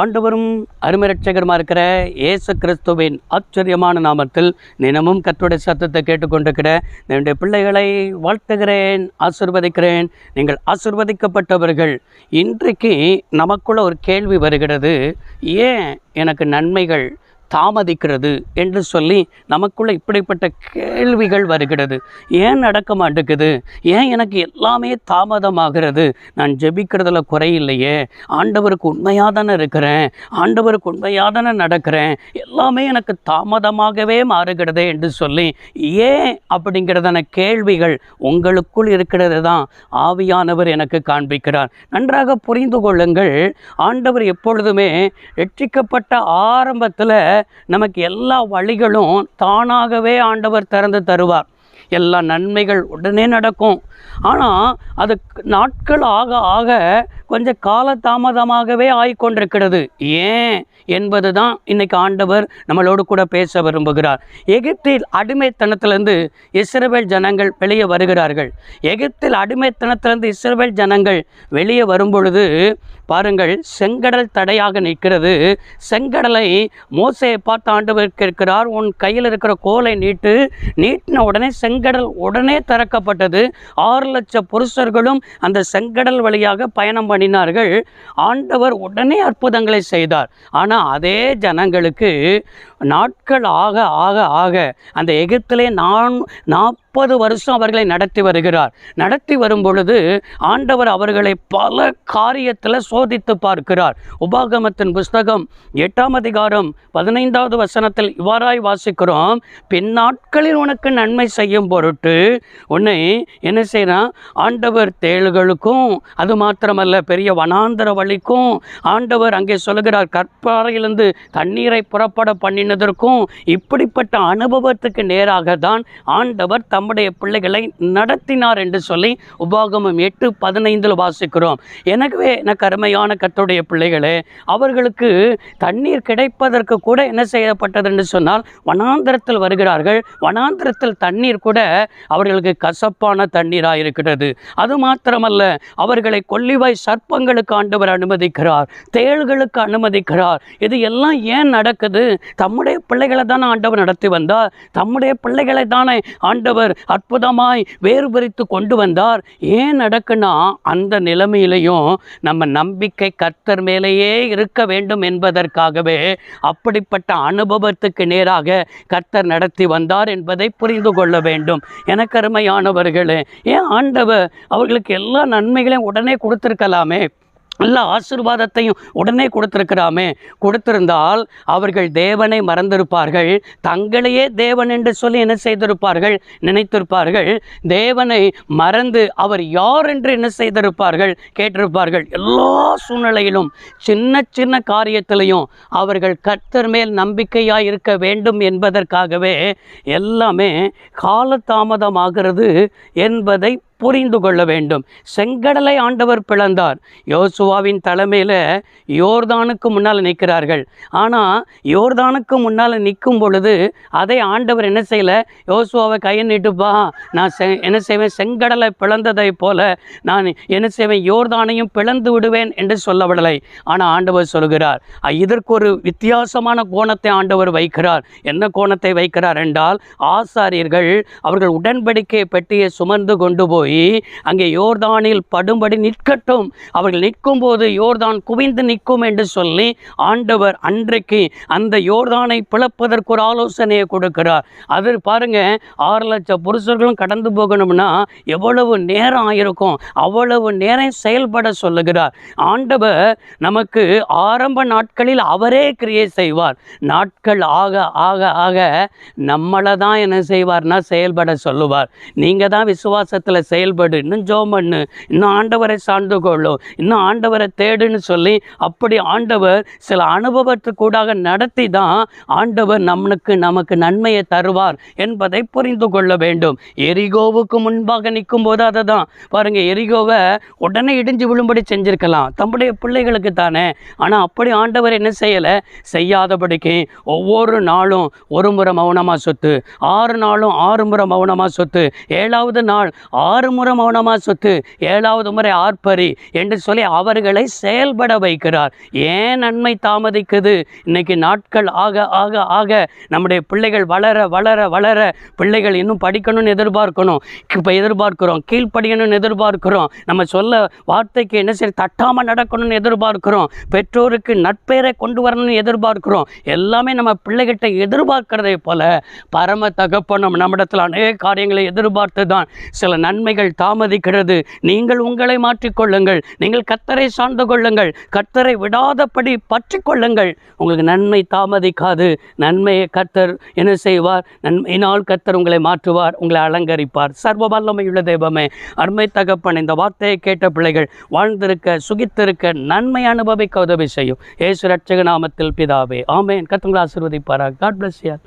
ஆண்டவரும் அருமரட்சகருமா இருக்கிற இயேசு கிறிஸ்துவின் ஆச்சரியமான நாமத்தில் தினமும் கர்த்தருடைய சத்தத்தை கேட்டுக்கொண்டிருக்கிற என்னுடைய பிள்ளைகளை வாழ்த்துகிறேன் ஆசிர்வதிக்கிறேன். நீங்கள் ஆசிர்வதிக்கப்பட்டவர்கள். இன்றைக்கு நமக்குள்ள ஒரு கேள்வி வருகிறது. ஏன் எனக்கு நன்மைகள்? தாமதிக்கிறது என்று சொல்லி நமக்குள்ளே இப்படிப்பட்ட கேள்விகள் வருகிறது. ஏன் நடக்க மாட்டேங்குது? ஏன் எனக்கு எல்லாமே தாமதமாகிறது? நான் ஜெபிக்கிறதுல குறையில்லையே. ஆண்டவருக்கு உண்மையாக தானே இருக்கிறேன். ஆண்டவருக்கு உண்மையாக தானே நடக்கிறேன். எல்லாமே எனக்கு தாமதமாகவே மாறுகிறதே என்று சொல்லி ஏன் அப்படிங்கிறதான கேள்விகள் உங்களுக்குள் இருக்கிறது தான் ஆவியானவர் எனக்கு காண்பிக்கிறார். நன்றாக புரிந்து கொள்ளுங்கள். ஆண்டவர் எப்பொழுதுமே ரட்சிக்கப்பட்ட ஆரம்பத்தில் நமக்கு எல்லா வழிகளும் தானாகவே ஆண்டவர் திறந்து தருவார். எல்லா நன்மைகள் உடனே நடக்கும். ஆனால் அது நாட்கள் ஆக ஆக கொஞ்சம் காலதாமதமாகவே ஆய்கொண்டிருக்கிறது. ஏன் என்பது தான் இன்னைக்கு ஆண்டவர் நம்மளோடு கூட பேச விரும்புகிறார். எகிப்தில் அடிமைத்தனத்திலிருந்து இஸ்ரவேல் ஜனங்கள் வெளியே வருகிறார்கள். எகிப்தில் அடிமைத்தனத்திலிருந்து இஸ்ரவேல் ஜனங்கள் வெளியே வரும்பொழுது பாருங்கள் செங்கடல் தடையாக நிற்கிறது. செங்கடலை மோசையை பார்த்து ஆண்டவர் கேட்கிறார் உன் கையில் இருக்கிற கோலை நீட்டு. நீட்டின உடனே செங்கடல் உடனே திறக்கப்பட்டது. ஆறு லட்சம் புருஷர்களும் அந்த செங்கடல் வழியாக பயணம் பண்ணினார்கள். ஆண்டவர் உடனே அற்புதங்களை செய்தார். ஆனால் அதே ஜனங்களுக்கு நாட்கள் ஆக ஆக ஆக அந்த எகிப்திலே நான் நாற்பது முப்பது வருஷம் அவர்களை நடத்தி வருகிறார். நடத்தி வரும் பொழுது ஆண்டவர் அவர்களை பல காரியத்தில் சோதித்து பார்க்கிறார். உபாகமத்தின் புஸ்தகம் எட்டாம் அதிகாரம் பதினைந்தாவது வசனத்தில் இவ்வாறாய் வாசிக்கிறோம் பின்னாட்களில் உனக்கு நன்மை செய்யும் பொருட்டு உன்னை என்ன செய்யறான் ஆண்டவர் தேள்களுக்கும் அது மாத்திரமல்ல பெரிய வனாந்தர வழிக்கும் ஆண்டவர் அங்கே சொல்லுகிறார் கற்பாறையிலிருந்து தண்ணீரை புறப்பட பண்ணினதற்கும் இப்படிப்பட்ட அனுபவத்துக்கு நேராக தான் ஆண்டவர் தம்முடைய பிள்ளைகளை நடத்தினார் என்று சொல்லி உபாகமம் எட்டு பதினைந்தில் வாசிக்கிறோம். எனவே எனக்கு அருமையான கத்துடைய பிள்ளைகளே அவர்களுக்கு தண்ணீர் கிடைப்பதற்கு கூட என்ன செய்யப்பட்டது? என்று சொன்னால் வனாந்திரத்தில் வருகிறார்கள். வனாந்திரத்தில் தண்ணீர் கூட அவர்களுக்கு கசப்பான தண்ணீராக இருக்கிறது. அது மாத்திரமல்ல அவர்களை கொல்லிவாய் சர்ப்பங்களுக்கு ஆண்டவர் அனுமதிக்கிறார் தேள்களுக்கு அனுமதிக்கிறார். இது எல்லாம் ஏன் நடக்குது? தம்முடைய பிள்ளைகளை தானே ஆண்டவர் நடத்தி வந்தார். தம்முடைய பிள்ளைகளை தானே ஆண்டவர் அற்புதமாய் வேறுபறித்து கொண்டு வந்தார். ஏன் நடக்குன்னா அந்த நிலைமையிலையும் நம்ம நம்பிக்கை கர்த்தர் மேலேயே இருக்க வேண்டும் என்பதற்காகவே அப்படிப்பட்ட அனுபவத்துக்கு நேராக கர்த்தர் நடத்தி வந்தார் என்பதை புரிந்து கொள்ள வேண்டும். எனக்கருமையானவர்களே ஏன் ஆண்டவர் அவர்களுக்கு எல்லா நன்மைகளையும் உடனே கொடுத்துருக்கலாமே? எல்லா ஆசீர்வாதத்தையும் உடனே கொடுத்திருக்கிறாமே. கொடுத்திருந்தால் அவர்கள் தேவனை மறந்திருப்பார்கள். தங்களையே தேவன் என்று சொல்லி என்ன செய்திருப்பார்கள்? நினைத்திருப்பார்கள். தேவனை மறந்து அவர் யார் என்று என்ன செய்திருப்பார்கள்? கேட்டிருப்பார்கள். எல்லா சூழ்நிலையிலும் சின்ன சின்ன காரியத்திலையும் அவர்கள் கர்த்தர் மேல் நம்பிக்கையாக இருக்க வேண்டும் என்பதற்காகவே எல்லாமே காலதாமதமாகிறது என்பதை புரிந்து கொள்ள வேண்டும். செங்கடலை ஆண்டவர் பிளந்தார். யோசுவாவின் தலைமையில் யோர்தானுக்கு முன்னால் நிற்கிறார்கள். ஆனால் யோர்தானுக்கு முன்னால் நிற்கும் பொழுது அதை ஆண்டவர் என்ன செய்யலை? யோசுவாவை கையை நீட்டுப்பா நான் செ என்ன செய்வேன்? செங்கடலை பிளந்ததை போல நான் என்ன செய்வேன்? யோர்தானையும் பிளந்து விடுவேன் என்று சொல்லவிடலை ஆனால் ஆண்டவர் சொல்கிறார் இதற்கு ஒரு வித்தியாசமான கோணத்தை ஆண்டவர் வைக்கிறார். என்ன கோணத்தை வைக்கிறார் என்றால் ஆசாரியர்கள் அவர்கள் உடன்படிக்கை பெட்டியை சுமந்து கொண்டு போய் அங்கே யோர்தானில் படும்படி நிற்கட்டும். அவர்கள் நிற்கும்போது யோர்தான் குவிந்து நிற்கும் என்று சொல்லி ஆண்டவர் அன்றைக்கு அந்த யோர்தானை பிளப்பதற்கு ஒரு ஆலோசனையை கொடுக்கிறார். அது பாருங்க ஆறு லட்சம் புருஷர்களும் கடந்து போகணும்னா எவ்வளவு நேரம் ஆயிருக்கும்? அவ்வளவு நேரம் செயல்பட சொல்லுகிறார். ஆண்டவர் நமக்கு ஆரம்ப நாட்களில் அவரே கிரியை செய்வார். நாட்கள் ஆக ஆக ஆக நம்மளை தான் என்ன செய்வார்னா செயல்பட சொல்லுவார். நீங்கள் தான் விசுவாசத்தில் செயல்படு. இன்னும் ஜோம் பண்ணு இன்னும் ஆண்டவரை சார்ந்து கொள்ளும். இன்னும் ஆண்டவரை தேடுன்னு சொல்லி அப்படி ஆண்டவர் சில அனுபவத்துக்கூடாக நடத்தி தான் ஆண்டவர் நம்மளுக்கு நமக்கு நன்மையை தருவார் என்பதை புரிந்து கொள்ள வேண்டும். எரிகோவுக்கு முன்பாக நிற்கும் போது அதை தான். பாருங்க எரிகோவை உடனே இடிஞ்சு விழும்படி செஞ்சிருக்கலாம். தம்முடைய பிள்ளைகளுக்கு தானே. ஆனால் அப்படி ஆண்டவர் என்ன செய்யலை? செய்யாதபடிக்கு ஒவ்வொரு நாளும் ஒரு முறை மௌனமாக சொத்து ஆறு நாளும் ஆறு முறை மௌனமாக சொத்து ஏழாவது நாள் ஆறு ஆறு முறை மௌனமாக சொத்து ஏழாவது முறை ஆர்ப்பரி என்று சொல்லி அவர்களை செயல்பட வைக்கிறார். ஏன் நன்மை தாமதிக்குது? இன்னைக்கு நாட்கள் ஆக ஆக ஆக நம்முடைய பிள்ளைகள் வளர வளர வளர பிள்ளைகள் இன்னும் படிக்கணும்னு எதிர்பார்க்கணும். இப்போ எதிர்பார்க்கிறோம் கீழ்ப்படியணும்னு எதிர்பார்க்கிறோம். நம்ம சொல்ல வார்த்தைக்கு என்ன சரி தட்டாமல் நடக்கணும்னு எதிர்பார்க்கிறோம். பெற்றோருக்கு நட்பெயரை கொண்டு வரணும்னு எதிர்பார்க்கிறோம். எல்லாமே நம்ம பிள்ளைகிட்ட எதிர்பார்க்கிறதை போல பரம தகப்பனும் நம்மிடத்தில் அநேக காரியங்களை எதிர்பார்த்து தான் சில நன்மைகள் தாமதிக்கிறது. நீங்கள் உங்களை மாற்றிக்கொள்ளுங்கள். நீங்கள் கத்தரை சார்ந்து கொள்ளுங்கள். கத்தரை விடாதபடி பற்றி கொள்ளுங்கள் உங்களுக்கு நன்மை தாமதிக்காது. நன்மையை கத்தர் என்ன செய்வார்? நன்மையினால் கத்தர் உங்களை மாற்றுவார் உங்களை அலங்கரிப்பார். சர்வ வல்லமையுள்ள தெய்வமே அருமை தகப்பன் இந்த வார்த்தையை கேட்ட பிள்ளைகள் வாழ்ந்திருக்க சுகித்திருக்க நன்மை அனுபவிக்க உதவி செய்யும். ஏசு ரட்சக நாமத்தில் பிதாவே ஆமேன். கத்துங்களை ஆசிர்வதிப்பாரா காட் பிளஸ் யார்